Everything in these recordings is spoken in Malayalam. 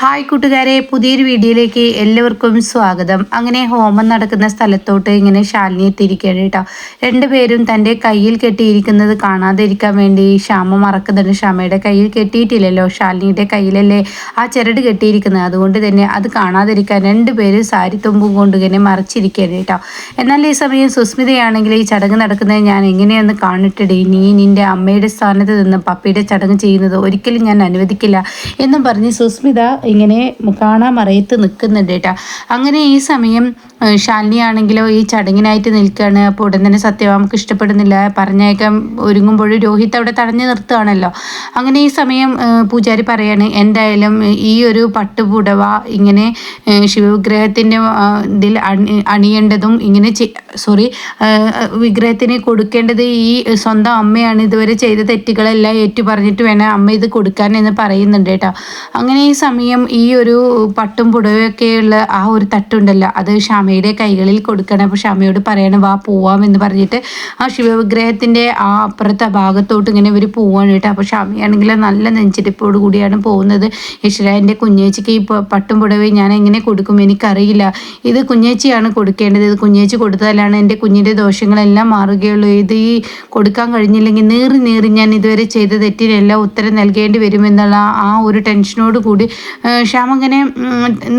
ഹായ് കൂട്ടുകാരെ പുതിയൊരു വീഡിയോയിലേക്ക് എല്ലാവർക്കും സ്വാഗതം. അങ്ങനെ ഹോമം നടക്കുന്ന സ്ഥലത്തോട്ട് ഇങ്ങനെ ശാലിനി എത്തിയിരിക്കുകയാണ് കേട്ടോ. രണ്ടുപേരും തന്റെ കയ്യിൽ കെട്ടിയിരിക്കുന്നത് കാണാതിരിക്കാൻ വേണ്ടി ശ്യാമ മറക്കുന്നുണ്ട്. ശ്യാമയുടെ കയ്യിൽ കെട്ടിയിട്ടില്ലല്ലോ. ശാലിനിയുടെ കയ്യിലല്ലേ ആ ചിരട് കെട്ടിയിരിക്കുന്നത്. അതുകൊണ്ട് തന്നെ അത് കാണാതിരിക്കാൻ രണ്ടുപേരും സാരി തുമ്പും കൊണ്ട് ഇങ്ങനെ മറച്ചിരിക്കുകയാണ് കേട്ടോ. എന്നാൽ ഈ സമയം സുസ്മിതയാണെങ്കിൽ ഈ ചടങ്ങ് നടക്കുന്നത് ഞാൻ എങ്ങനെയൊന്ന് കാണിട്ടിടേ. നീ നിന്റെ അമ്മയുടെ സ്ഥാനത്ത് നിന്ന് പപ്പയുടെ ചടങ്ങ് ചെയ്യുന്നത് ഒരിക്കലും ഞാൻ അനുവദിക്കില്ല എന്നും പറഞ്ഞ് സുസ്മിത ഇങ്ങനെ കാണാൻ മറയത്ത് നിൽക്കുന്നുണ്ട് കേട്ടോ അങ്ങനെ ഈ സമയം ശാലിനി ആണെങ്കിലോ ഈ ചടങ്ങിനായിട്ട് നിൽക്കുകയാണ് അപ്പോൾ ഉടൻ തന്നെ സത്യഭാമക്ക് ഇഷ്ടപ്പെടുന്നില്ല. പറഞ്ഞേക്കാൻ ഒരുങ്ങുമ്പോൾ രോഹിത് അവിടെ തടഞ്ഞു നിർത്തുകയാണല്ലോ. അങ്ങനെ ഈ സമയം പൂജാരി പറയാണ് എന്തായാലും ഈ ഒരു പട്ടുപുടവ ഇങ്ങനെ ശിവവിഗ്രഹത്തിന്റെ ഇതിൽ അണിയേണ്ടതും ഇങ്ങനെ സോറി വിഗ്രഹത്തിന് കൊടുക്കേണ്ടത് ഈ സ്വന്തം അമ്മയാണ്. ഇതുവരെ ചെയ്ത തെറ്റുകളെല്ലാം ഏറ്റു പറഞ്ഞിട്ട് വേണം അമ്മ ഇത് കൊടുക്കാൻ എന്ന് പറയുന്നുണ്ട് കേട്ടോ. അങ്ങനെ ഈ സമയം ഈ ഒരു പട്ടും പുടവയൊക്കെയുള്ള ആ ഒരു തട്ടുണ്ടല്ലോ. അത് ഷാമയുടെ കൈകളിൽ കൊടുക്കണം. അപ്പോൾ അമ്മയോട് പറയണം വാ പോവാം എന്ന് പറഞ്ഞിട്ട് ആ ശിവവിഗ്രഹത്തിന്റെ ആ അപ്പുറത്തെ ഭാഗത്തോട്ട് ഇങ്ങനെ ഇവർ പോവാണ് കേട്ടോ. അപ്പോൾ ഷാമയാണെങ്കിൽ നല്ല നെഞ്ചിരിപ്പോട് കൂടിയാണ് പോകുന്നത്. ഈശ്വര കുഞ്ഞേച്ചിക്ക് ഈ പട്ടും പുടവേ ഞാൻ എങ്ങനെ കൊടുക്കും എനിക്കറിയില്ല. ഇത് കുഞ്ഞേച്ചിയാണ് കൊടുക്കേണ്ടത്. ഇത് കുഞ്ഞേച്ചി കൊടുത്താലാണ് എന്റെ കുഞ്ഞിന്റെ ദോഷങ്ങളെല്ലാം മാറുകയുള്ളൂ. ഇത് ഈ കൊടുക്കാൻ കഴിഞ്ഞില്ലെങ്കിൽ നീറി നീറി ഞാൻ ഇതുവരെ ചെയ്ത തെറ്റിനെല്ലാം ഉത്തരം നൽകേണ്ടി വരുമെന്നുള്ള ആ ഒരു ടെൻഷനോട് കൂടി ശ്യാം അങ്ങനെ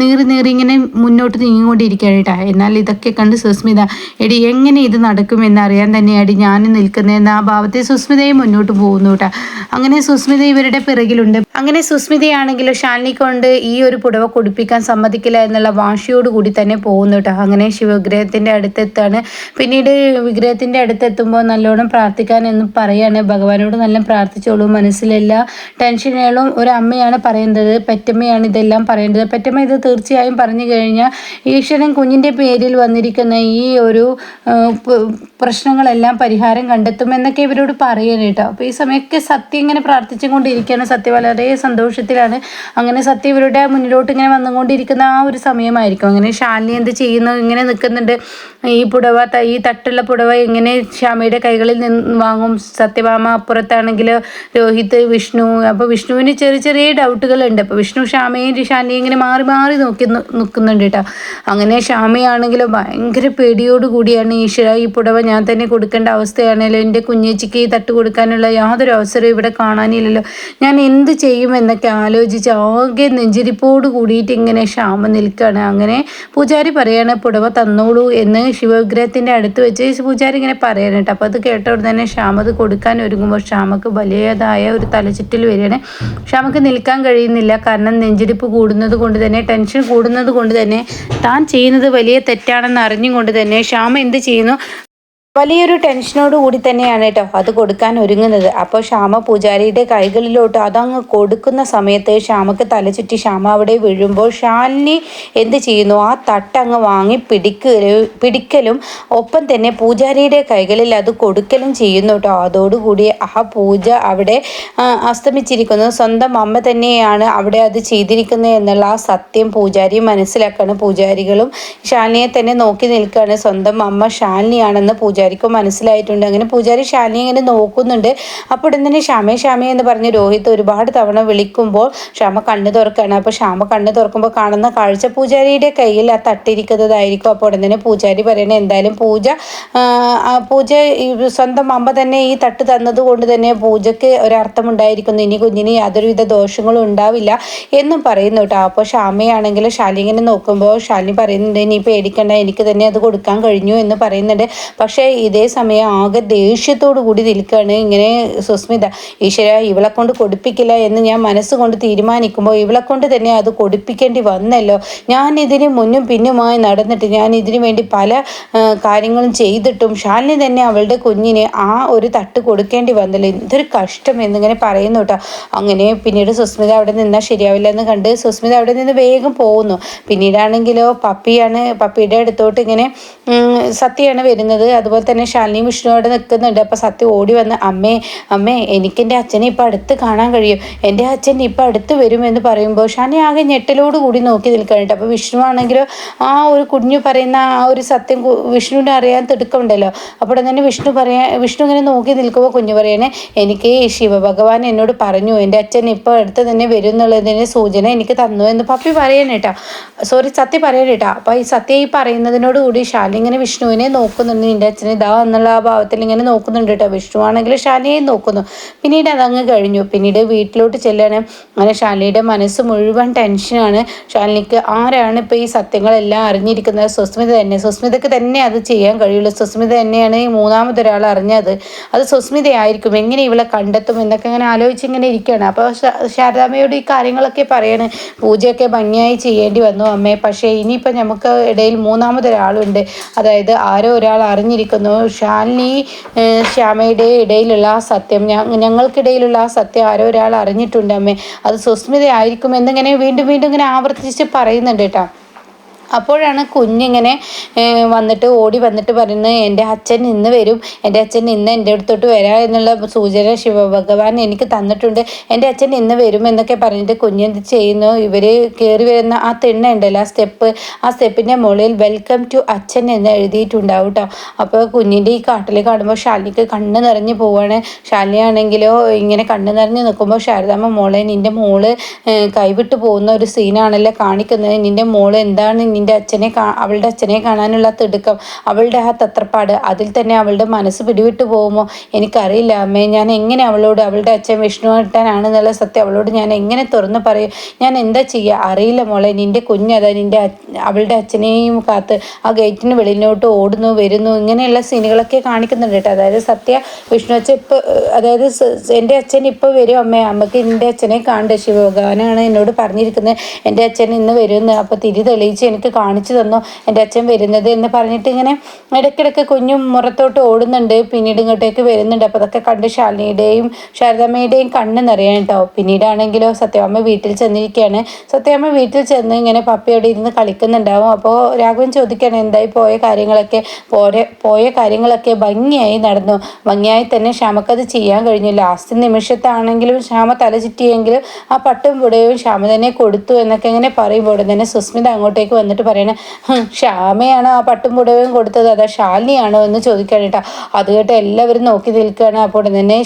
നീറി നീറി ഇങ്ങനെ മുന്നോട്ട് നീങ്ങിക്കൊണ്ടിരിക്കുകയാണ് കേട്ടോ. എന്നാൽ ഇതൊക്കെ കണ്ട് സുസ്മിത എടി എങ്ങനെ ഇത് നടക്കുമെന്ന് അറിയാൻ തന്നെയാണ് ഞാൻ നിൽക്കുന്നതെന്ന് ആ ഭാവത്തെ സുസ്മിതയും മുന്നോട്ട് പോകുന്നു കേട്ടോ അങ്ങനെ സുസ്മിത ഇവരുടെ പിറകിലുണ്ട്. അങ്ങനെ സുസ്മിതയാണെങ്കിലും ഷാലിനി കൊണ്ട് ഈ ഒരു പുടവ കുടിപ്പിക്കാൻ സമ്മതിക്കില്ല എന്നുള്ള വാശിയോട് കൂടി തന്നെ പോകുന്നു കേട്ടോ അങ്ങനെ ശിവഗ്രഹത്തിന്റെ അടുത്തെത്താണ്. പിന്നീട് വിഗ്രഹത്തിന്റെ അടുത്തെത്തുമ്പോൾ നല്ലോണം പ്രാർത്ഥിക്കാൻ എന്ന് പറയാണ്. ഭഗവാനോട് നല്ല പ്രാർത്ഥിച്ചോളൂ. മനസ്സിലെല്ലാ ടെൻഷനുകളും ഒരു അമ്മയാണ് പറയുന്നത് പെറ്റമ്മയാണ് ഇതെല്ലാം പറയേണ്ടത്. പെറ്റമ്മ ഇത് തീർച്ചയായും പറഞ്ഞു കഴിഞ്ഞാൽ ഈശ്വരൻ കുഞ്ഞിന്റെ പേരിൽ വന്നിരിക്കുന്ന ഈ ഒരു പ്രശ്നങ്ങളെല്ലാം പരിഹാരം കണ്ടെത്തുമെന്നൊക്കെ ഇവരോട് പറയണം കേട്ടോ. അപ്പോൾ ഈ സമയമൊക്കെ സത്യം ഇങ്ങനെ പ്രാർത്ഥിച്ചുകൊണ്ടിരിക്കുകയാണ് സത്യം. വളരെ സന്തോഷത്തിലാണ്. അങ്ങനെ സത്യം ഇവരുടെ മുന്നിലോട്ട് ഇങ്ങനെ വന്നുകൊണ്ടിരിക്കുന്ന ആ ഒരു സമയമായിരിക്കും. അങ്ങനെ ശാലിനി എന്ത് ചെയ്യുന്നു? ഇങ്ങനെ നിൽക്കുന്നുണ്ട്. ഈ പുടവ ഈ തട്ടുള്ള പുടവ എങ്ങനെ ശ്യാമയുടെ കൈകളിൽ നിന്ന് വാങ്ങും. സത്യഭാമ അപ്പുറത്താണെങ്കിൽ രോഹിത് വിഷ്ണു. അപ്പോൾ വിഷ്ണുവിന് ചെറിയ ചെറിയ ഡൗട്ടുകളുണ്ട് അപ്പോൾ വിഷ്ണു ശ്യാമയും ശാലിനിയും ഇങ്ങനെ മാറി മാറി നോക്കി നിൽക്കുന്നുണ്ട് കേട്ടോ. അങ്ങനെ ശ്യാമയാണെങ്കിൽ ഭയങ്കര പേടിയോട് കൂടിയാണ് ഈശ്വര ഈ പുടവ ഞാൻ തന്നെ കൊടുക്കേണ്ട അവസ്ഥയാണല്ലോ എന്റെ കുഞ്ഞേച്ചിക്ക് തട്ട് കൊടുക്കാനുള്ള യാതൊരു അവസരവും ഇവിടെ കാണാനില്ലല്ലോ. ഞാൻ എന്ത് ചെയ്യുമെന്നൊക്കെ ആലോചിച്ച് ആകെ നെഞ്ചിരിപ്പോട് കൂടിയിട്ട് ഇങ്ങനെ ക്ഷാമ നിൽക്കുകയാണ്. അങ്ങനെ പൂജാരി പറയാണ് പുടവ തന്നോളൂ എന്ന് ശിവവിഗ്രഹത്തിന്റെ അടുത്ത് വെച്ച് പൂജാരി ഇങ്ങനെ പറയാണ് കേട്ടോ. അപ്പോൾ അത് കേട്ടവിടെ തന്നെ ക്ഷാമത് കൊടുക്കാൻ ഒരുങ്ങുമ്പോൾ ക്ഷാമക്ക് വലിയതായ ഒരു തലചുറ്റിൽ വരികയാണ്. ക്ഷാമക്ക് നിൽക്കാൻ കഴിയുന്നില്ല. കാരണം നെഞ്ചിരിപ്പ് കൂടുന്നത് കൊണ്ട് തന്നെ ടെൻഷൻ കൂടുന്നത് കൊണ്ട് തന്നെ താൻ ചെയ്യുന്നത് വലിയ തെറ്റാണെന്ന് അറിഞ്ഞും കൊണ്ട് തന്നെ ക്ഷാമ എന്ത് ചെയ്യുന്നു? വലിയൊരു ടെൻഷനോട് കൂടി തന്നെയാണ് കേട്ടോ അത് കൊടുക്കാൻ ഒരുങ്ങുന്നത്. അപ്പോൾ ശ്യാമ പൂജാരിയുടെ കൈകളിലോട്ട് അതങ്ങ് കൊടുക്കുന്ന സമയത്ത് ശ്യാമക്ക് തലചുറ്റി ശ്യാമ അവിടെ വീഴുമ്പോൾ ഷാലിനി എന്ത് ചെയ്യുന്നു? ആ തട്ടങ്ങ് വാങ്ങി പിടിക്കലും പിടിക്കലും ഒപ്പം തന്നെ പൂജാരിയുടെ കൈകളിൽ അത് കൊടുക്കലും ചെയ്യുന്നു കേട്ടോ. അതോടുകൂടി ആ പൂജ അവിടെ അസ്തമിച്ചിരിക്കുന്നു. സ്വന്തം അമ്മ തന്നെയാണ് അവിടെ അത് ചെയ്തിരിക്കുന്നത് എന്നുള്ള ആ സത്യം പൂജാരി മനസ്സിലാക്കുകയാണ് പൂജാരികളും ഷാലിനിയെ തന്നെ നോക്കി നിൽക്കുകയാണ്. സ്വന്തം അമ്മ ഷാലിനിയാണെന്ന് പൂജാരി പൂജാരിക്കും മനസ്സിലായിട്ടുണ്ട്. അങ്ങനെ പൂജാരി ഷാനി ഇങ്ങനെ നോക്കുന്നുണ്ട്. അപ്പോൾ ഉടൻ തന്നെ ഷാമേ ഷാമേ എന്ന് പറഞ്ഞ് രോഹിത് ഒരുപാട് തവണ വിളിക്കുമ്പോൾ ക്ഷമ കണ്ണ് തുറക്കുകയാണ്. അപ്പോൾ ക്ഷമ കണ്ണ് തുറക്കുമ്പോൾ കാണുന്ന കാഴ്ച പൂജാരിയുടെ കയ്യിൽ ആ തട്ടിരിക്കുന്നതായിരിക്കും. അപ്പോൾ ഉടൻ തന്നെ പൂജാരി പറയണേ എന്തായാലും പൂജ പൂജ സ്വന്തം അമ്മ തന്നെ ഈ തട്ട് തന്നത് കൊണ്ട് തന്നെ പൂജയ്ക്ക് ഒരർത്ഥമുണ്ടായിരിക്കുന്നു. ഇനി കുഞ്ഞിന് യാതൊരുവിധ ദോഷങ്ങളും ഉണ്ടാവില്ല എന്നും പറയുന്നു കേട്ടോ. അപ്പോൾ ഷാമയാണെങ്കിൽ ശാലിങ്ങനെ നോക്കുമ്പോൾ ശാലിനി പറയുന്നുണ്ട് ഇനി പേടിക്കണ്ട എനിക്ക് തന്നെ അത് കൊടുക്കാൻ കഴിഞ്ഞു എന്ന് പറയുന്നുണ്ട്. പക്ഷേ ഇതേ സമയം ആകെ ദേഷ്യത്തോടു കൂടി നിൽക്കുകയാണ് ഇങ്ങനെ സുസ്മിത. ഈശ്വര ഇവളെ കൊണ്ട് കൊടുപ്പിക്കില്ല എന്ന് ഞാൻ മനസ്സുകൊണ്ട് തീരുമാനിക്കുമ്പോൾ ഇവളെ കൊണ്ട് തന്നെ അത് കൊടുപ്പിക്കേണ്ടി വന്നല്ലോ. ഞാൻ ഇതിന് മുന്നും പിന്നുമായി നടന്നിട്ട് ഞാൻ ഇതിനു വേണ്ടി പല കാര്യങ്ങളും ചെയ്തിട്ടും ശാലിനി തന്നെ അവളുടെ കുഞ്ഞിന് ആ ഒരു തട്ട് കൊടുക്കേണ്ടി വന്നല്ലോ. ഇതൊരു കഷ്ടം എന്നിങ്ങനെ പറയുന്നു കേട്ടോ. അങ്ങനെ പിന്നീട് സുസ്മിത അവിടെ നിന്നാൽ ശരിയാവില്ല എന്ന് കണ്ട് സുസ്മിത അവിടെ നിന്ന് വേഗം പോകുന്നു. പിന്നീടാണെങ്കിലോ പപ്പിയാണ് പപ്പിയുടെ അടുത്തോട്ട് ഇങ്ങനെ സത്യയാണ് വരുന്നത്. അതുപോലെ അതുപോലെ തന്നെ ശാലിനി വിഷ്ണുവോട് നിൽക്കുന്നുണ്ട്. അപ്പോൾ സത്യ ഓടി വന്ന് അമ്മേ അമ്മേ എനിക്ക് എന്റെ അച്ഛനെ ഇപ്പം അടുത്ത് കാണാൻ കഴിയും. എന്റെ അച്ഛൻ ഇപ്പം അടുത്ത് വരുമെന്ന് പറയുമ്പോൾ ഷാനി ആകെ ഞെട്ടലോട് കൂടി നോക്കി നിൽക്കാനായിട്ട് അപ്പോൾ വിഷ്ണു ആണെങ്കിലോ ആ ഒരു കുഞ്ഞു പറയുന്ന ആ ഒരു സത്യം വിഷ്ണുവിനെ അറിയാൻ തിടുക്കമുണ്ടല്ലോ. അപ്പോൾ തന്നെ വിഷ്ണു പറയാൻ വിഷ്ണു ഇങ്ങനെ നോക്കി നിൽക്കുമ്പോൾ കുഞ്ഞു പറയണേ എനിക്ക് ശിവഭഗവാൻ എന്നോട് പറഞ്ഞു എന്റെ അച്ഛൻ ഇപ്പോൾ അടുത്ത് തന്നെ വരും എന്നുള്ളതിന്റെ സൂചന എനിക്ക് തന്നു എന്ന് പപ്പി പറയാനേട്ടാ സോറി സത്യ പറയാനേട്ടാ അപ്പോൾ ഈ സത്യ ഈ പറയുന്നതിനോട് കൂടി ശാലി ഇങ്ങനെ വിഷ്ണുവിനെ നോക്കുന്നുണ്ട് നിന്റെ അച്ഛനെ ഇതാ എന്നുള്ള ആ ഭാവത്തിൽ ഇങ്ങനെ നോക്കുന്നുണ്ട് കേട്ടോ വിഷ്ണു ആണെങ്കിൽ നോക്കുന്നു. പിന്നീട് അതങ്ങ് കഴിഞ്ഞു. പിന്നീട് വീട്ടിലോട്ട് ചെല്ലാണ്. അങ്ങനെ ശാലിയുടെ മനസ്സ് മുഴുവൻ ടെൻഷനാണ് ശാലിനിക്ക് ആരാണ് ഇപ്പോൾ ഈ സത്യങ്ങളെല്ലാം അറിഞ്ഞിരിക്കുന്നത്? സുസ്മിത തന്നെ. സുസ്മിതക്ക് തന്നെ അത് ചെയ്യാൻ കഴിയുള്ളൂ. സുസ്മിത തന്നെയാണ് ഈ മൂന്നാമതൊരാൾ അറിഞ്ഞത്. അത് സുസ്മിതയായിരിക്കും എങ്ങനെ ഇവളെ കണ്ടെത്തും എന്നൊക്കെ ഇങ്ങനെ ആലോചിച്ച് ഇങ്ങനെ ഇരിക്കുകയാണ്. അപ്പോൾ ശാരദാമ്മയോട് ഈ കാര്യങ്ങളൊക്കെ പറയാണ്. പൂജയൊക്കെ ഭംഗിയായി ചെയ്യേണ്ടി വന്നു അമ്മേ. പക്ഷേ ഇനിയിപ്പോൾ നമുക്ക് ഇടയിൽ മൂന്നാമതൊരാളുണ്ട്. അതായത് ആരോ ഒരാൾ അറിഞ്ഞിരിക്കുന്നു. ശാലിനി ശ്യാമയുടെ ഇടയിലുള്ള ആ സത്യം. ഞങ്ങൾക്കിടയിലുള്ള ആ സത്യം ആരോ ഒരാൾ അറിഞ്ഞിട്ടുണ്ട് അമ്മേ. അത് സുസ്മിത ആയിരിക്കും എന്നിങ്ങനെ വീണ്ടും വീണ്ടും ഇങ്ങനെ ആവർത്തിച്ച് പറയുന്നുണ്ട് കേട്ടോ. അപ്പോഴാണ് കുഞ്ഞിങ്ങനെ വന്നിട്ട് ഓടി വന്നിട്ട് പറയുന്നത് എന്റെ അച്ഛൻ ഇന്ന് വരും. എന്റെ അച്ഛൻ ഇന്ന് എന്റെ അടുത്തോട്ട് വരാ എന്നുള്ള സൂചന ശിവഭഗവാൻ എനിക്ക് തന്നിട്ടുണ്ട്. എന്റെ അച്ഛൻ ഇന്ന് വരും എന്നൊക്കെ പറഞ്ഞിട്ട് കുഞ്ഞെന്ത് ചെയ്യുന്നു? ഇവർ കയറി വരുന്ന ആ തിണ്ണ ഉണ്ടല്ലോ ആ സ്റ്റെപ്പ്. ആ സ്റ്റെപ്പിന്റെ മുകളിൽ വെൽക്കം ടു അച്ഛൻ എന്ന് എഴുതിയിട്ടുണ്ടാവും കേട്ടോ അപ്പോൾ കുഞ്ഞിന്റെ ഈ കാട്ടിൽ കാണുമ്പോൾ ഷാലിക്ക് കണ്ണ് നിറഞ്ഞു പോവാണ്. ശാലിയാണെങ്കിലോ ഇങ്ങനെ കണ്ണ് നിറഞ്ഞ് നിൽക്കുമ്പോൾ ശാരദാമ്മ മോളെ നിന്റെ മോൾ കൈവിട്ട് പോകുന്ന ഒരു സീനാണല്ലോ കാണിക്കുന്നത്. നിന്റെ മോൾ എന്താണ് നിന്റെ അച്ഛനെ അവളുടെ അച്ഛനെ കാണാനുള്ള തിടുക്കം അവളുടെ ആ തത്രപ്പാട് അതിൽ തന്നെ അവളുടെ മനസ്സ് പിടിവിട്ടു പോകുമോ? എനിക്കറിയില്ല അമ്മേ. ഞാൻ എങ്ങനെ അവളോട് അവളുടെ അച്ഛൻ വിഷ്ണു കിട്ടാനാണെന്നുള്ള സത്യം അവളോട് ഞാൻ എങ്ങനെ തുറന്ന് പറയും? ഞാൻ എന്താ ചെയ്യുക? അറിയില്ല മോളെ നിന്റെ കുഞ്ഞതാ നിന്റെ അവളുടെ അച്ഛനെയും കാത്ത് ആ ഗേറ്റിന് വെളിയിലോട്ട് ഓടുന്നു വരുന്നു ഇങ്ങനെയുള്ള സീനുകളൊക്കെ കാണിക്കുന്നുണ്ട് കേട്ടോ. അതായത് സത്യ വിഷ്ണു അച്ഛൻ ഇപ്പോൾ അതായത് എന്റെ അച്ഛൻ ഇപ്പോൾ വരും അമ്മേ. അമ്മയ്ക്ക് എന്റെ അച്ഛനെ കാണണ്ട? ശിവഭഗവാനാണ് എന്നോട് പറഞ്ഞിരിക്കുന്നത് എന്റെ അച്ഛൻ ഇന്ന് വരുമെന്ന് അപ്പോൾ തിരി തെളിയിച്ച് എനിക്ക് എനിക്ക് കാണിച്ചു തന്നു എന്റെ അച്ഛൻ വരുന്നത് എന്ന് പറഞ്ഞിട്ട് ഇങ്ങനെ ഇടയ്ക്കിടയ്ക്ക് കുഞ്ഞും മുറത്തോട്ട് ഓടുന്നുണ്ട്. പിന്നീട് ഇങ്ങോട്ടേക്ക് വരുന്നുണ്ട്. അപ്പോൾ അതൊക്കെ കണ്ട് ശാലിനിയുടെയും ശാരദമ്മയുടെയും കണ്ണ് നിറയാൻ കേട്ടോ. പിന്നീടാണെങ്കിലോ സത്യാമ്മ വീട്ടിൽ ചെന്നിരിക്കുകയാണ്. സത്യാമ്മ വീട്ടിൽ ചെന്ന് ഇങ്ങനെ പപ്പയോടെ ഇരുന്ന് കളിക്കുന്നുണ്ടാവും. അപ്പോൾ രാഘവൻ ചോദിക്കുകയാണ് എന്തായി പോയ കാര്യങ്ങളൊക്കെ? പോരെ പോയ കാര്യങ്ങളൊക്കെ ഭംഗിയായി നടന്നു. ഭംഗിയായി തന്നെ ശ്യാമക്കത് ചെയ്യാൻ കഴിഞ്ഞു. ലാസ്റ്റ് നിമിഷത്താണെങ്കിലും ശ്യാമ തല ചുറ്റിയെങ്കിലും ആ പട്ടും പുടയും ശ്യാമ തന്നെ കൊടുത്തു എന്നൊക്കെ ഇങ്ങനെ പറയുമ്പോൾ തന്നെ സുസ്മിത അങ്ങോട്ടേക്ക് വന്നിട്ട് എന്നിട്ട് പറയണേ ശ്യാമയാണ് ആ പട്ടും പുടവയും കൊടുത്തത് അതാ ശാലിനിയാണോ എന്ന് ചോദിക്കാൻ കേട്ടോ. അത് കേട്ട് എല്ലാവരും നോക്കി നിൽക്കുകയാണ്. അപ്പോൾ തന്നെ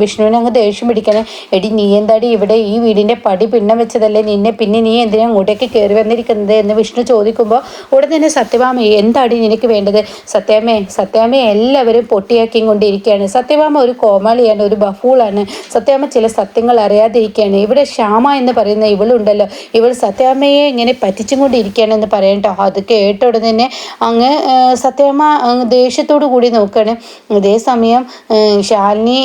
വിഷ്ണുവിനെ അങ്ങ് ദേഷ്യം പിടിക്കണേ. എടി നീ എന്താടി ഇവിടെ ഈ വീടിന്റെ പടി പിണ്ണം വെച്ചതല്ലേ? നിന്നെ പിന്നെ നീ എന്തിനാ അങ്ങോട്ടേക്ക് കയറി വന്നിരിക്കുന്നത്? എന്ന് വിഷ്ണു ചോദിക്കുമ്പോൾ ഉടൻ തന്നെ സത്യഭാമ എന്താടി നിനക്ക് വേണ്ടത്? സത്യാമേ സത്യാമേ എല്ലാവരും പൊട്ടിയാക്കി കൊണ്ടിരിക്കുകയാണ്. സത്യഭാമ ഒരു കോമാളിയാണ് ഒരു ബഫൂളാണ്. സത്യാമ്മ ചില സത്യങ്ങൾ അറിയാതിരിക്കുകയാണ്. ഇവിടെ ശ്യാമ എന്ന് പറയുന്ന ഇവളുണ്ടല്ലോ. ഇവൾ സത്യാമ്മയെ ഇങ്ങനെ പറ്റിച്ചും കൊണ്ടിരിക്കുകയാണെന്ന് പറയാം കേട്ടോ അത് കേട്ടോട് തന്നെ അങ്ങ് സത്യമ്മ ദേഷ്യത്തോടു കൂടി നോക്കുകയാണ് അതേസമയം ശാലിനി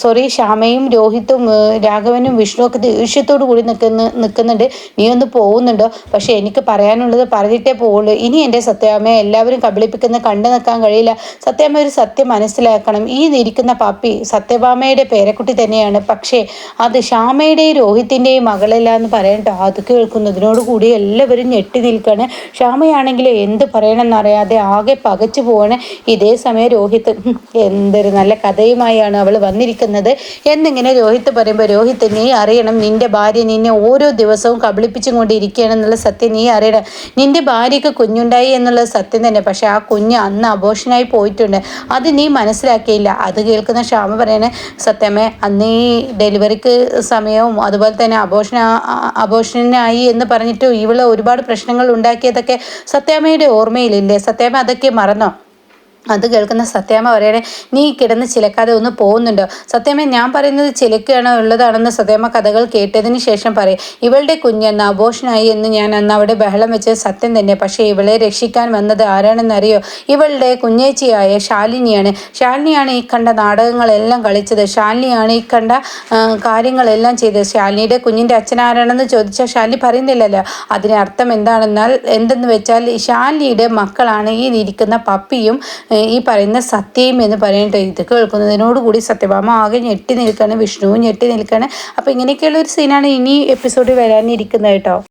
സോറി ശ്യാമയും രോഹിത്തും രാഘവനും വിഷ്ണു ഒക്കെ ദേഷ്യത്തോടു കൂടി നിൽക്കുന്ന നിൽക്കുന്നുണ്ട്. നീ ഒന്ന് പോകുന്നുണ്ടോ? പക്ഷേ എനിക്ക് പറയാനുള്ളത് പറഞ്ഞിട്ടേ പോവുള്ളൂ. ഇനി എന്റെ സത്യാമ്മയെ എല്ലാവരും കബളിപ്പിക്കുന്ന കണ്ടു നിൽക്കാൻ കഴിയില്ല. സത്യാമ്മ ഒരു സത്യം മനസ്സിലാക്കണം. ഈ ഇരിക്കുന്ന പാപ്പി സത്യഭാമയുടെ പേരക്കുട്ടി തന്നെയാണ്. പക്ഷേ അത് ശ്യാമയുടെയും രോഹിത്തിന്റെയും മകളല്ല എന്ന് പറയണ്ടോ അത് കേൾക്കുന്നതിനോട് കൂടി എല്ലാവരും ഞെട്ടി നിൽക്കുകയാണ് ക്ഷാമയാണെങ്കിൽ എന്ത് പറയണമെന്നറിയാതെ ആകെ പകച്ചു പോവാണ് ഇതേ സമയം രോഹിത്ത് എന്തൊരു നല്ല കഥയുമായാണ് അവൾ വന്നിരിക്കുന്നത്. എന്നിങ്ങനെ രോഹിത്ത് പറയുമ്പോൾ രോഹിത്ത് നീ അറിയണം നിന്റെ ഭാര്യ നിന്നെ ഓരോ ദിവസവും കബളിപ്പിച്ചും കൊണ്ടിരിക്കുകയാണെന്നുള്ള സത്യം നീ അറിയണം. നിന്റെ ഭാര്യയ്ക്ക് കുഞ്ഞുണ്ടായി എന്നുള്ള സത്യം തന്നെ. പക്ഷെ ആ കുഞ്ഞ് അന്ന് അബോഷനായി പോയിട്ടുണ്ട്. അത് നീ മനസ്സിലാക്കിയില്ല. അത് കേൾക്കുന്ന ക്ഷാമ പറയണേ സത്യമേ അന്ന് ഈ ഡെലിവറിക്ക് സമയവും അതുപോലെ തന്നെ അബോഷന അബോഷനായി എന്ന് പറഞ്ഞിട്ട് ഇവൾ ഒരുപാട് പ്രശ്നങ്ങൾ ഉണ്ടാക്കിയതൊക്കെ സത്യാമ്മയുടെ ഓർമ്മയിലില്ലേ? സത്യാമ്മ അതൊക്കെ മറന്നോ? അത് കേൾക്കുന്ന സത്യാമ്മ പറയണേ നീ കിടന്ന് ചിലക്കാതെ ഒന്ന് പോകുന്നുണ്ടോ? സത്യാമ്മ ഞാൻ പറയുന്നത് ചിലക്കുകയാണ് ഉള്ളതാണെന്ന് സത്യാമ്മ കഥകൾ കേട്ടതിന് ശേഷം പറയും. ഇവളുടെ കുഞ്ഞെന്ന് അബോഷനായി എന്ന് ഞാൻ അന്ന് അവിടെ ബഹളം വെച്ചത് സത്യം തന്നെ. പക്ഷേ ഇവളെ രക്ഷിക്കാൻ വന്നത് ആരാണെന്നറിയോ ഇവളുടെ കുഞ്ഞേച്ചിയായ ശാലിനിയാണ്. ശാലിനിയാണ് ഈ കണ്ട നാടകങ്ങളെല്ലാം കളിച്ചത്. ശാലിനിയാണ് ഈ കണ്ട കാര്യങ്ങളെല്ലാം ചെയ്തത്. ശാലിനിയുടെ കുഞ്ഞിന്റെ അച്ഛനാരാണെന്ന് ചോദിച്ചാൽ ശാലിനി പറയുന്നില്ലല്ലോ. അതിന് അർത്ഥം എന്താണെന്നാൽ എന്തെന്ന് വെച്ചാൽ ശാലിനിയുടെ മക്കളാണ് ഈ ഇരിക്കുന്ന പപ്പിയും ഈ പറയുന്ന സത്യം എന്ന് പറയട്ടെ ഇത് കേൾക്കുന്നതിനോടുകൂടി സത്യഭാമ ആകെ ഞെട്ടി നിൽക്കുകയാണ് വിഷ്ണുവും ഞെട്ടി നിൽക്കുകയാണ് അപ്പോൾ ഇങ്ങനെയൊക്കെയുള്ള ഒരു സീനാണ് ഇനി എപ്പിസോഡിൽ വരാനിരിക്കുന്നത് കേട്ടോ.